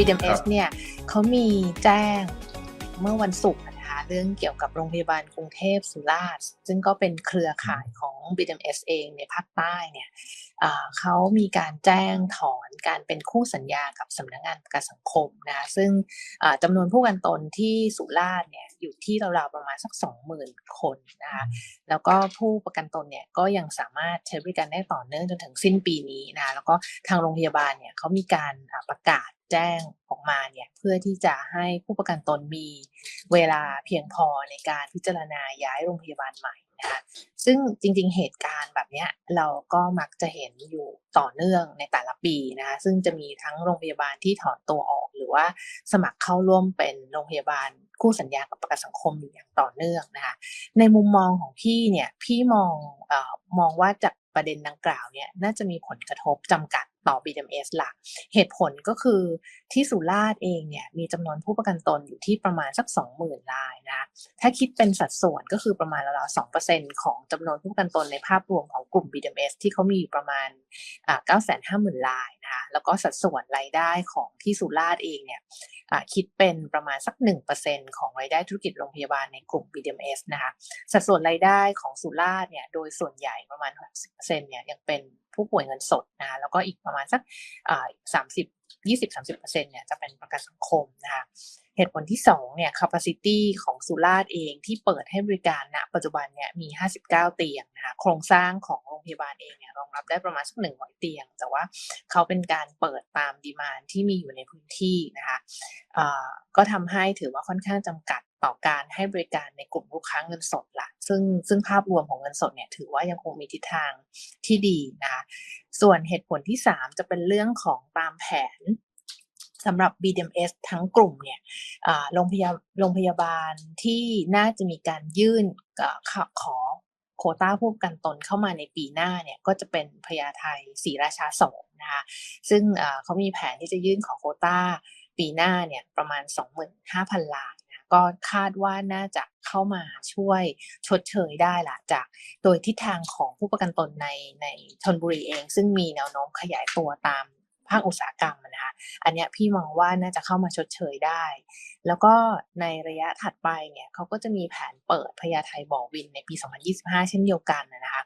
BDMS เนี่ยเขามีแจ้งเมื่อวันศุกร์นะคะเรื่องเกี่ยวกับโรงพยาบาลกรุงเทพสุราษฎร์ซึ่งก็เป็นเครือข่ายของ BDMS เองในภาคใต้เนี่ยอ่าเขามีการแจ้งถอนการเป็นคู่สัญญากับสำนักงานประกันสังคมนะคะซึ่งอ่าจำนวนผู้ประกันตนที่สุราษฎร์เนี่ยอยู่ที่ราวๆประมาณสัก 20,000 คนนะคะแล้วก็ผู้ประกันตนเนี่ยก็ยังสามารถใช้บริการได้ต่อเนื่องจนถึงสิ้นปีนี้นะคะแล้วก็ทางโรงพยาบาลเนี่ยเขามีการอ่าประกาศ แจ้งออกมาเนี่ยเพื่อที่จะให้ผู้ประกันตนมีเวลาเพียงพอในการพิจารณาย้ายโรงพยาบาลใหม่นะคะซึ่งจริงๆเหตุการณ์แบบเนี้ยเราก็มักจะเห็นอยู่ต่อเนื่องในแต่ละปีนะคะซึ่งจะมีทั้งโรงพยาบาลที่ถอนตัวออก หรือว่าสมัครเข้าร่วมเป็นโรงพยาบาลคู่สัญญากับประกันสังคมอยู่อย่างต่อเนื่องนะคะในมุมมองของพี่เนี่ยพี่มองออมองว่าจากประเด็นดังกล่าวเนี่ยน่าจะมีผลกระทบจำกัด ต่อ BMS หลัก เหตุผลก็คือที่สุราษฎร์เองเนี่ยมีจำนวนผู้ประกันตนอยู่ที่ประมาณสัก 20,000รายนะถ้าคิดเป็นสัดส่วนก็คือประมาณราวๆสองเปอร์เซ็นของจำนวนผู้ประกันตนในภาพรวมของกลุ่ม BMS ที่เขามีอยู่ประมาณอ่า950,000รายนะคะแล้วก็สัดส่วนรายได้ของที่สุราษฎร์เองเนี่ย คิดเป็นประมาณสัก 1%ของรายได้ธุรกิจโรงพยาบาลในกลุ่ม BDMS นะคะสัดส่วนรายได้ของสุราษฎร์เนี่ยโดยส่วนใหญ่ประมาณ 60%เนี่ยยังเป็นผู้ป่วยเงินสดนะะแล้วก็อีกประมาณสักอ่า30 20-30%เนี่ยจะเป็นประกันสังคมนะคะเหตุผลที่2เนี่ย capacity ของสุราษฎร์เองที่เปิดให้บริการณปัจจุบันเนี่ยมี 59 เตียงนะคะโครงสร้างของโรงพยาบาลเองเนี่ยรองรับได้ประมาณสัก100 เตียง แต่ว่าเขาเป็นการเปิดตามดีมานที่มีอยู่ในพื้นที่นะ ก็ทำให้ถือว่าค่อนข้างจำกัดต่อการให้บริการในกลุ่มลูกค้าเงินสดละซึ่งซึ่งภาพรวมของเงินสดเนี่ยถือว่ายังคงมีทิศทางที่ดีนะคะส่วนเหตุผลที่ 3 จะเป็นเรื่องของตามแผนสำหรับ BDMS ทั้งกลุ่มเนี่ยโรงพยาโรงพยาบาลที่น่าจะมีการยื่นขอขอโคต้าผู้กันตนเข้ามาในปีหน้าเนี่ยก็จะเป็นพญาไทศรีราชาสองนะคะซึ่งเขามีแผนที่จะยื่นขอโคต้า ปีหน้าเนี่ยประมาณ 25,000 ล้านนะก็คาดว่าน่าจะเข้ามาช่วยชดเชยได้ละจากโดยทิศทางของผู้ประกันตนในในชนบุรีเอง ซึ่งมีแนวโน้มขยายตัวตามภาคอุตสาหกรรมนะคะอันนี้พี่มองว่าน่าจะเข้ามาชดเชยได้ แล้วก็ในระยะถัดไปเนี่ยเขาก็จะมีแผนเปิดพญาไทบ่อวินในปี 2025 เช่นเดียวกันนะคะ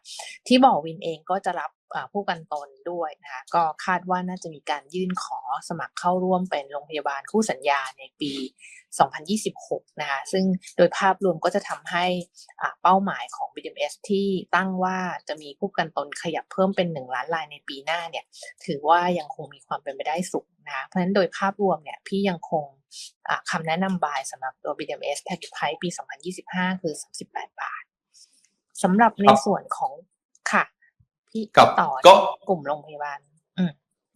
ที่บ่อวินเองก็จะรับ ผู้ประกันตนด้วยนะคะก็คาดว่าน่าจะมีการยื่นขอสมัครเข้าร่วมเป็นโรงพยาบาลคู่สัญญาในปี 2026 นะคะซึ่งโดยภาพรวมก็จะทำให้อ่าเป้าหมายของ BDMS ที่ตั้งว่าจะมีผู้ประกันตนขยับเพิ่มเป็น 1 ล้านรายในปีหน้าเนี่ยถือว่ายังคงมีความเป็นไปได้สูงนะคะเพราะฉะนั้นโดยภาพรวมเนี่ยพี่ยังคงอ่าคำแนะนำบายสำหรับตัว BDMS Package Price ปี 2025 คือ 38 บาทสำหรับในครับส่วนของ ค่ะพี่ครับต่อก็กลุ่มโรงพยาบาล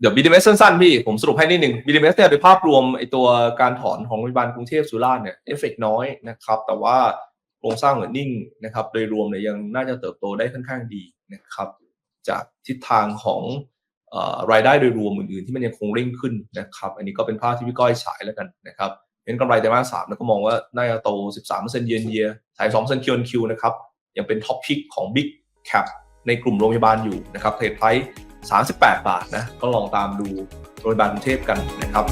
เดี๋ยว BDMS สั้นๆพี่ ผมสรุปให้นิดหนึ่ง BDMS เนี่ยโดยภาพรวมไอตัวการถอนของโรงพยาบาลกรุงเทพสุราษฎร์เนี่ยเอฟเฟกน้อยนะครับ แต่ว่าโครงสร้างเหมือนนิ่งนะครับ โดยรวมเนี่ยยังน่าจะเติบโตได้ค่อนข้างดีนะครับ จากทิศทางของเอ่อรายได้โดยรวมอื่นๆ ที่มันยังคงเร่งขึ้นนะครับ อันนี้ก็เป็นภาพที่พี่ก้อยฉายแล้วกันนะครับเป็นกำไรไตรมาสสามแล้วก็มองว่าน่าจะโต 13%เยนเยียสาย2%คิวคิวนะครับ ยังเป็นท็อปพิกของ Big Cap ในกลุ่มโรงพยาบาลอยู่นะครับเทรดไพรส์38 บาทนะก็ลองตามดูโรงพยาบาลกรุงเทพกันนะครับ